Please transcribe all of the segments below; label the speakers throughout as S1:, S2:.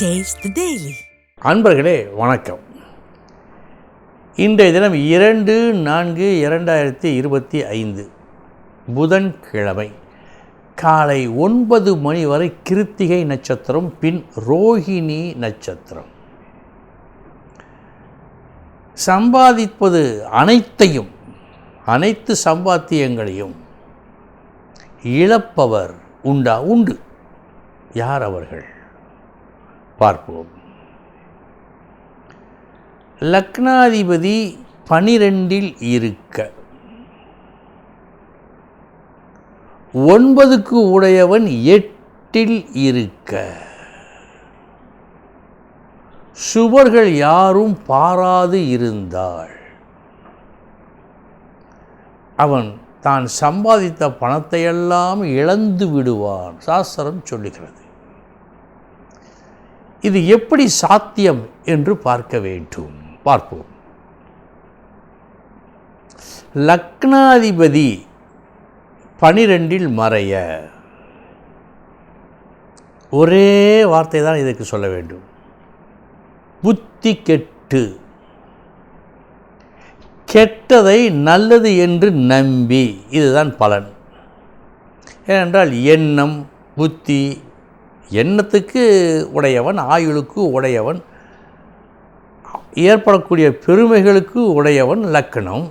S1: Taste
S2: அன்பர்களே வணக்கம். இன்றைய தினம் இரண்டு நான்கு இரண்டாயிரத்தி இருபத்தி ஐந்து புதன்கிழமை காலை ஒன்பது மணி வரை கிருத்திகை நட்சத்திரம் பின் ரோஹிணி நட்சத்திரம். சம்பாதிப்பது அனைத்தையும் அனைத்து சம்பாத்தியங்களையும் இழப்பவர் உண்டா? உண்டு. யார் அவர்கள்? பார்ப்போம். லக்னாதிபதி பனிரெண்டில் இருக்க. ஒன்பதுக்கு உடையவன் எட்டில் இருக்க. சுவர்கள் யாரும் பாராது இருந்தாள். அவன் தான் சம்பாதித்த பணத்தையெல்லாம் இழந்து விடுவான். சாஸ்திரம் சொல்லுகிறது. இது எப்படி சாத்தியம் என்று பார்க்க வேண்டும். பார்ப்போம். லக்னாதிபதி பனிரெண்டில் மறைய. ஒரே வார்த்தை தான் இதற்கு சொல்ல வேண்டும். புத்தி கெட்டு. கெட்டதை நல்லது என்று நம்பி. இதுதான் பலன். ஏனென்றால் எண்ணம் புத்தி எண்ணத்துக்கு உடையவன் ஆயுளுக்கு உடையவன் ஏற்படக்கூடிய பெருமைகளுக்கு உடையவன் லக்கணம்.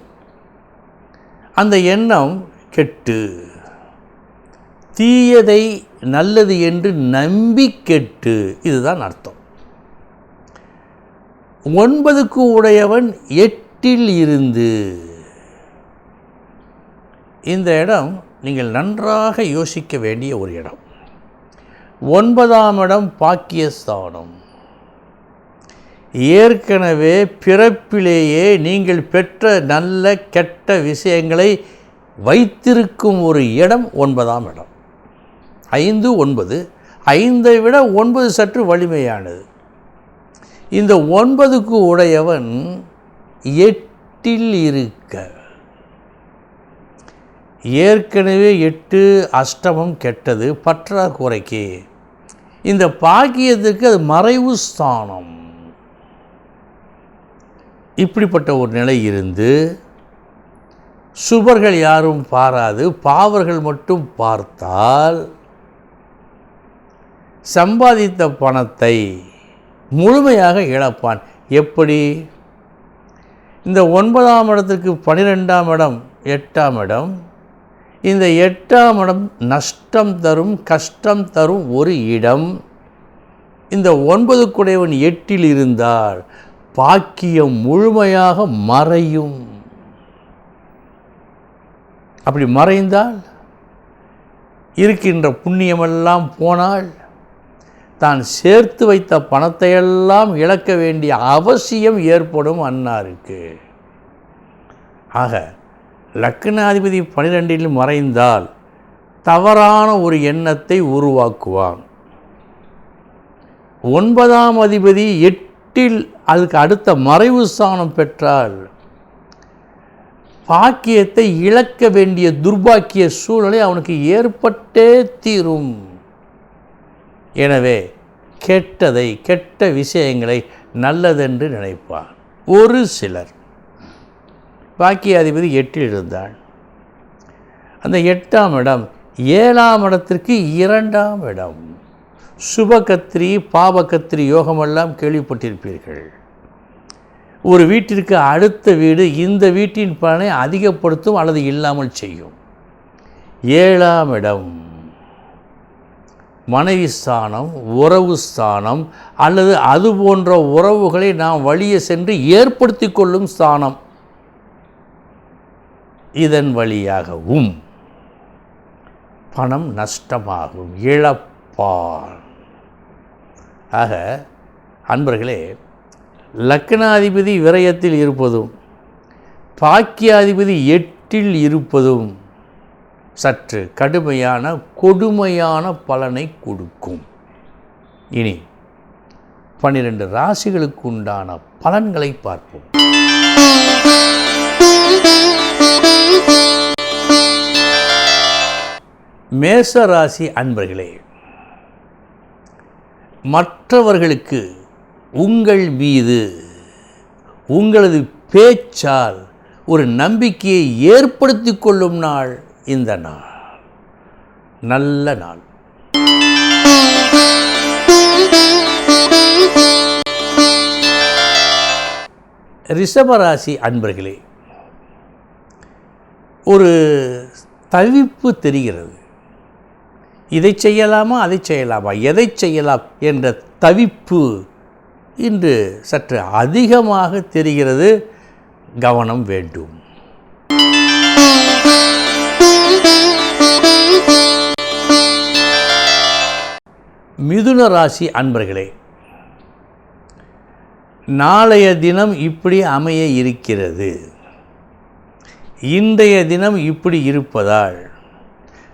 S2: அந்த எண்ணம் கெட்டு. தீயதை நல்லது என்று நம்பி கெட்டு. இதுதான் அர்த்தம். ஒன்பதுக்கு உடையவன் எட்டில் இருந்து. இந்த இடம் நீங்கள் நன்றாக யோசிக்க வேண்டிய ஒரு இடம். ஒன்பதாம் இடம் பாக்கியஸ்தானம். ஏற்கனவே பிறப்பிலேயே நீங்கள் பெற்ற நல்ல கெட்ட விஷயங்களை வைத்திருக்கும் ஒரு இடம் ஒன்பதாம் இடம். ஐந்து ஒன்பது. ஐந்தை விட ஒன்பது சற்று வலிமையானது. இந்த ஒன்பதுக்கு உடையவன் எட்டில் இருக்க. ஏற்கனவே எட்டு அஷ்டமம் கெட்டது பற்றாக்குறைக்கு. இந்த பாக்கியத்துக்கு அது மறைவு ஸ்தானம். இப்படிப்பட்ட ஒரு நிலை இருந்து சுபர்கள் யாரும் பாராது பாவர்கள் மட்டும் பார்த்தால் சம்பாதித்த பணத்தை முழுமையாக இழப்பான். எப்படி? இந்த ஒன்பதாம் இடத்துக்கு பனிரெண்டாம் இடம் எட்டாம் இடம் இந்த எட்டாம் இடம் நஷ்டம் தரும் கஷ்டம் தரும் ஒரு இடம். இந்த ஒன்பது குடைவன் எட்டில் இருந்தால் பாக்கியம் முழுமையாக மறையும். அப்படி மறைந்தால் இருக்கின்ற புண்ணியமெல்லாம் போனால் தான் சேர்த்து வைத்த பணத்தையெல்லாம் இழக்க வேண்டிய அவசியம் ஏற்படும் அன்னாருக்கு. ஆக லக்னாதிபதி பனிரெண்டில் மறைந்தால் தவறான ஒரு எண்ணத்தை உருவாக்குவான். ஒன்பதாம் அதிபதி எட்டில் அதுக்கு அடுத்த மறைவு ஸ்தானம் பெற்றால் பாக்கியத்தை இழக்க வேண்டிய துர்பாக்கிய சூழ்நிலை அவனுக்கு ஏற்பட்டே தீரும். எனவே கெட்டதை கெட்ட விஷயங்களை நல்லதென்று நினைப்பான். ஒரு சிலர். பாக்கியாதிபதி எட்டில் இருந்தாள். அந்த எட்டாம் இடம் ஏழாம் இடத்திற்கு இரண்டாம் இடம். சுபகத்திரி பாபகத்திரி யோகமெல்லாம் கேள்விப்பட்டிருப்பீர்கள். ஒரு வீட்டிற்கு அடுத்த வீடு இந்த வீட்டின் பலனை அதிகப்படுத்தும் அல்லது இல்லாமல் செய்யும். ஏழாம் இடம் மனைவி ஸ்தானம் உறவு ஸ்தானம் அல்லது அது போன்ற உறவுகளை நாம் வழியே சென்று ஏற்படுத்தி கொள்ளும் ஸ்தானம். இதன் வழியாகவும் பணம் நஷ்டமாகும் இழப்பான் ஆக அன்பர்களே லக்னாதிபதி விரயத்தில் இருப்பதும் பாக்கியாதிபதி எட்டில் இருப்பதும் சற்று கடுமையான கொடுமையான பலனை கொடுக்கும். இனி பன்னிரண்டு ராசிகளுக்கு உண்டான பலன்களை பார்ப்போம். மேச ராசி அன்பர்களே மற்றவர்களுக்கு உங்கள் மீது உங்களது பேச்சால் ஒரு நம்பிக்கையை ஏற்படுத்தி கொள்ளும் நாள் இந்த நாள். நல்ல நாள். ரிஷபராசி அன்பர்களே ஒரு தவிப்பு தெரிகிறது. இதை செய்யலாமா அதை செய்யலாமா எதை செய்யலாம் என்ற தவிப்பு இன்று சற்று அதிகமாக தெரிகிறது. கவனம் வேண்டும். மிதுன ராசி அன்பர்களே நாளைய தினம் இப்படி அமைய இருக்கிறது. இன்றைய தினம் இப்படி இருப்பதால்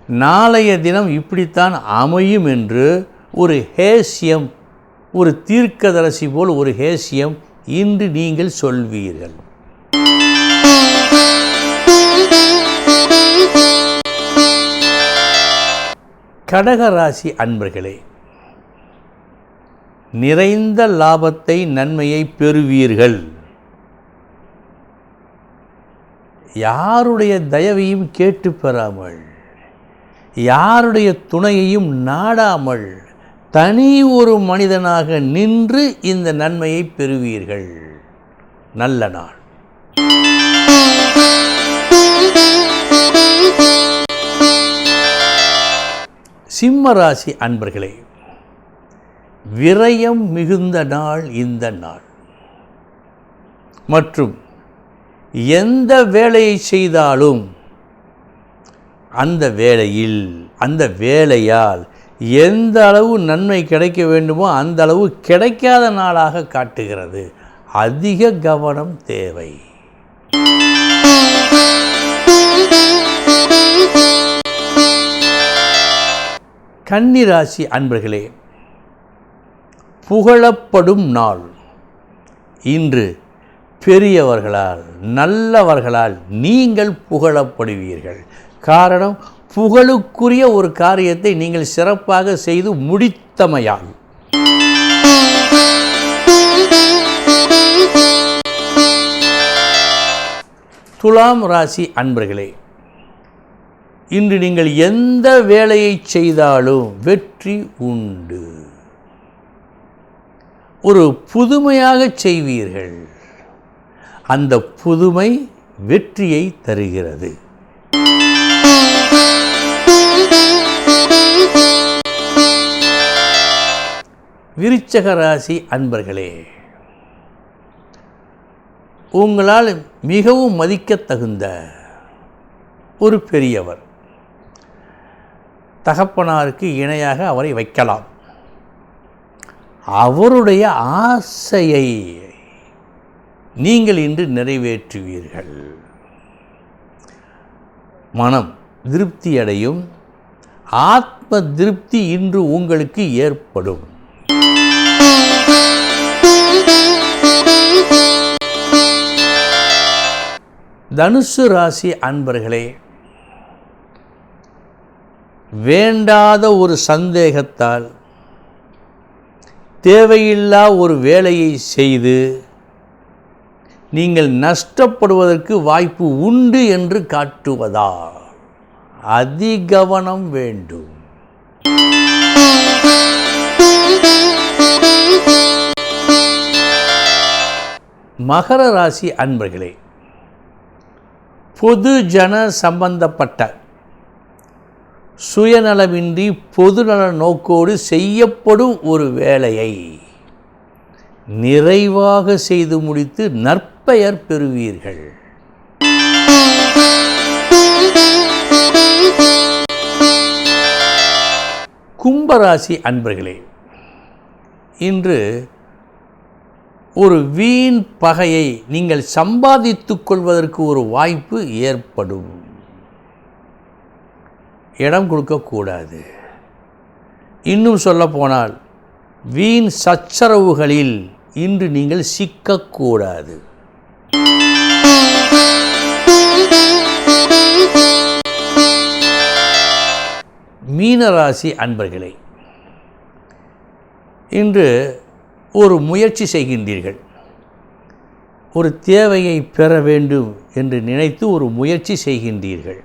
S2: நாளைய தினம் இப்படித்தான் அமையும் என்று ஒரு ஹேசியம் ஒரு தீர்க்கதரசி போல் ஒரு ஹேசியம் இன்று நீங்கள் சொல்வீர்கள். கடகராசி அன்பர்களே நிறைந்த லாபத்தை நன்மையை பெறுவீர்கள். யாருடைய தயவையும் கேட்டு பெறாமல் யாருடைய துணையையும் நாடாமல் தனி ஒரு மனிதனாக நின்று இந்த நன்மையை பெறுவீர்கள். நல்ல நாள். சிம்மராசி அன்பர்களே விரயம் மிகுந்த நாள் இந்த நாள். மற்றும் எந்த வேலையை செய்தாலும் அந்த வேலையில் அந்த வேலையால் எந்த அளவு நன்மை கிடைக்க வேண்டுமோ அந்த அளவு கிடைக்காத நாளாக காட்டுகிறது. அதிக கவனம் தேவை. கன்னிராசி அன்பர்களே புகழப்படும் நாள். இன்று பெரியவர்களால் நல்லவர்களால் நீங்கள் புகழப்படுவீர்கள். காரணம் புகழுக்குரிய ஒரு காரியத்தை நீங்கள் சிறப்பாக செய்து முடித்தமையால். துலாம் ராசி அன்பர்களே இன்று நீங்கள் எந்த வேலையை செய்தாலும் வெற்றி உண்டு. ஒரு புதுமையாக செய்வீர்கள். அந்த புதுமை வெற்றியை தருகிறது. விருச்சக ராசி அன்பர்களே உங்களால் மிகவும் மதிக்கத் தகுந்த ஒரு பெரியவர். தகப்பனாருக்கு இணையாக அவரை வைக்கலாம். அவருடைய ஆசையை நீங்கள் இன்று நிறைவேற்றுவீர்கள். மனம் திருப்தி அடையும் ஆத்ம திருப்தி இன்று உங்களுக்கு ஏற்படும். தனுசு ராசி அன்பர்களே வேண்டாத ஒரு சந்தேகத்தால் தேவையில்லா ஒரு வேலையை செய்து நீங்கள் நஷ்டப்படுவதற்கு வாய்ப்பு உண்டு என்று காட்டுவதா அதிகவனம் வேண்டும். மகர ராசி அன்பர்களே பொது ஜன சம்பந்தப்பட்ட சுயநலமின்றி பொதுநல நோக்கோடு செய்யப்படும் ஒரு வேலையை நிறைவாக செய்து முடித்து நற்பெயர் பெறுவீர்கள். கும்பராசி அன்பர்களே இன்று ஒரு வீண் பகையை நீங்கள் சம்பாதித்துக் கொள்வதற்கு ஒரு வாய்ப்பு ஏற்படும். இடம் கொடுக்கக்கூடாது. இன்னும் சொல்லப்போனால் வீண் சச்சரவுகளில் இன்று நீங்கள் சிக்கக்கூடாது. மீனராசி அன்பர்களே இன்று ஒரு முயற்சி செய்கின்றீர்கள். ஒரு தேவையை பெற வேண்டும் என்று நினைத்து ஒரு முயற்சி செய்கின்றீர்கள்.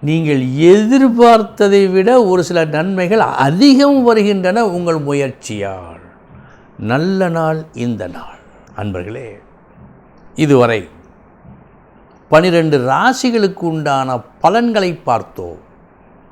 S2: நீங்கள் எதிர்பார்த்ததை விட ஒரு சில நன்மைகள் அதிகம் வருகின்றன உங்கள் முயற்சியால். நல்ல நாள் இந்த நாள். அன்பர்களே இதுவரை பனிரெண்டு ராசிகளுக்கு உண்டான பலன்களை பார்த்தோம்.